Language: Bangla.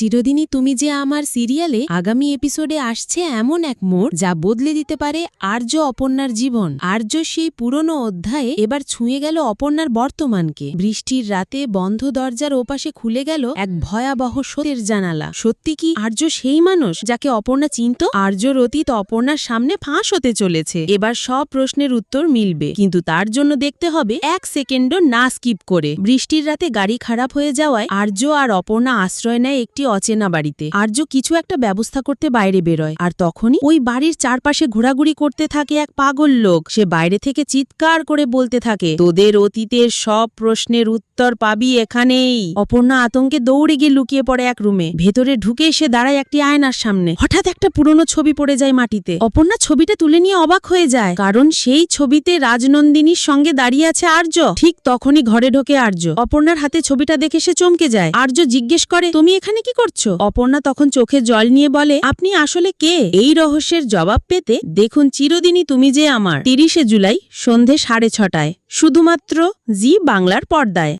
চিরদিনই তুমি যে আমার সিরিয়ালে আগামী এপিসোডে আসছে এমন এক মোড় যা বদলে দিতে পারে আর্য অপর্ণার জীবন। আর্য সেই পুরনো অধ্যায়ে এবার ছুঁয়ে গেল অপর্ণার বর্তমানকে। বৃষ্টির রাতে বন্ধ দরজার ওপাশে খুলে গেল এক ভয়াবহ সত্যের জানালা। সত্যি কি আর্য সেই মানুষ যাকে অপর্ণা চিনত? আর্যর অতীত অপর্ণার সামনে ফাঁস হতে চলেছে। এবার সব প্রশ্নের উত্তর মিলবে। কিন্তু তার জন্য দেখতে হবে এক সেকেন্ডও না স্কিপ করে। বৃষ্টির রাতে গাড়ি খারাপ হয়ে যাওয়ায় আর্য আর অপর্ণা আশ্রয় নেয় একটি অচেনা বাড়িতে। আর্য কিছু একটা ব্যবস্থা করতে বাইরে বেরোয়। আর তখনই ওই বাড়ির চারপাশে ঘোরাঘুরি করতে থাকে এক পাগল লোক। সে বাইরে থেকে চিৎকার করে বলতে থাকে, তোদের অতীতের সব প্রশ্নের উত্তর পাবি এখানেই। অপর্ণা আতঙ্কে দৌড়ে গিয়ে লুকিয়ে পড়ে এক রুমে। ভেতরে ঢুকে সে দাঁড়ায় একটি আয়নার সামনে। হঠাৎ একটা পুরনো ছবি পড়ে যায় মাটিতে। অপর্ণা ছবিটা তুলে নিয়ে অবাক হয়ে যায়, কারণ সেই ছবিতে রাজনন্দিনীর সঙ্গে দাঁড়িয়ে আছে আর্য। ঠিক তখনই ঘরে ঢোকে আর্য। অপর্ণার হাতে ছবিটা দেখে সে চমকে যায়। আর্য জিজ্ঞেস করে, তুমি এখানে কি করছ? অপর্ণা তখন চোখে জল নিয়ে বলে, আপনি আসলে কে? এই রহস্যের জবাব পেতে দেখুন চিরদিনই তুমি যে আমার। তিরিশে জুলাই সন্ধে সাড়ে ছটায়। শুধুমাত্র জি বাংলার পর্দায়।